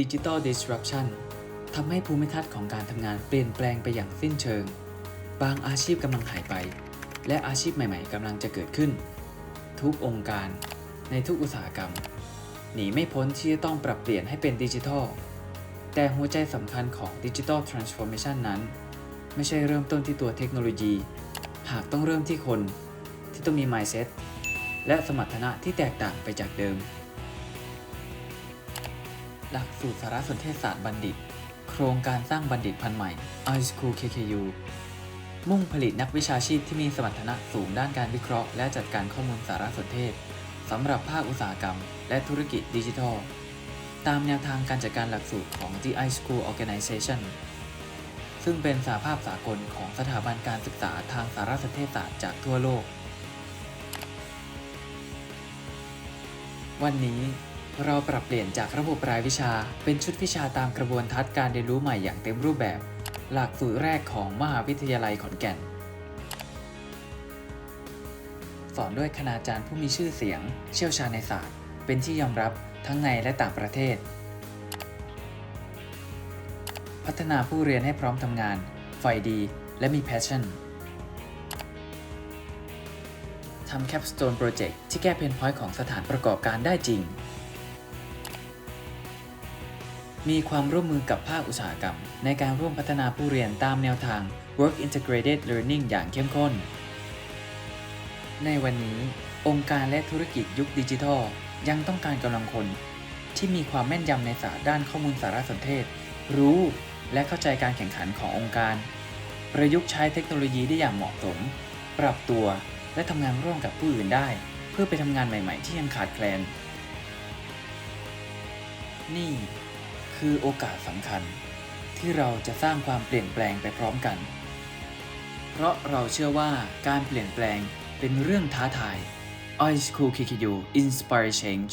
Digital Disruption ทำให้ภูมิทัศน์ของการทำงานเปลี่ยนแปลงไปอย่างสิ้นเชิง บางอาชีพกำลังหายไป และอาชีพใหม่ๆกำลังจะเกิดขึ้น ทุกองค์การ ในทุกอุตสาหกรรม หนีไม่พ้นที่จะต้องปรับเปลี่ยนให้เป็นดิจิทัล แต่หัวใจสำคัญของ Digital Transformation นั้น ไม่ใช่เริ่มต้นที่ตัวเทคโนโลยี หากต้องเริ่มที่คนที่ต้องมี mindset และสมรรถนะที่แตกต่างไปจากเดิม หลักสูตรสารสนเทศศาสตร์บัณฑิต โครงการสร้างบัณฑิตพันธุ์ใหม่ iSchool KKU มุ่งผลิตนักวิชาชีพที่มีสมรรถนะสูงด้านการวิเคราะห์ และจัดการข้อมูลสารสนเทศสำหรับภาคอุตสาหกรรม และธุรกิจดิจิทัล ตามแนวทางการจัดการหลักสูตรของ The iSchool Organization ซึ่งเป็นสาภาพสากลของสถาบันการศึกษาทางสารสนเทศศาสตร์จากทั่วโลก วันนี้ เราปรับเปลี่ยนจากระบบรายวิชา เป็นชุดวิชาตามกระบวนทัศน์การเรียนรู้ใหม่อย่างเต็มรูปแบบ หลักสูตรแรกของมหาวิทยาลัยขอนแก่น สอนด้วยคณาจารย์ผู้มีชื่อเสียง เชี่ยวชาญในศาสตร์ เป็นที่ยอมรับทั้งในและต่างประเทศ พัฒนาผู้เรียนให้พร้อมทำงานไฟดี และมี passion ทำ capstone project ที่แก้เพนพอยต์ของสถานประกอบการได้จริง มีความร่วมมือกับภาคอุตสาหกรรม ในการร่วมพัฒนาผู้เรียนตามแนวทาง work integrated learning อย่างเข้มข้น ในวันนี้ องค์การและธุรกิจยุคดิจิทัล ยังต้องการกำลังคน ที่มีความแม่นยำในศาสตร์ด้านข้อมูลสารสนเทศ รู้ และเข้าใจการแข่งขันขององค์การ ประยุกต์ใช้เทคโนโลยีได้อย่างเหมาะสม ปรับตัวและทำงานร่วมกับผู้อื่นได้ เพื่อไปทำงานใหม่ ๆ ที่ยังขาดแคลน นี่ คือโอกาสสำคัญ ที่เราจะสร้างความเปลี่ยนแปลงไปพร้อมกัน เพราะเราเชื่อว่าการเปลี่ยนแปลงเป็นเรื่องท้าทาย iSchool KKU Inspire Change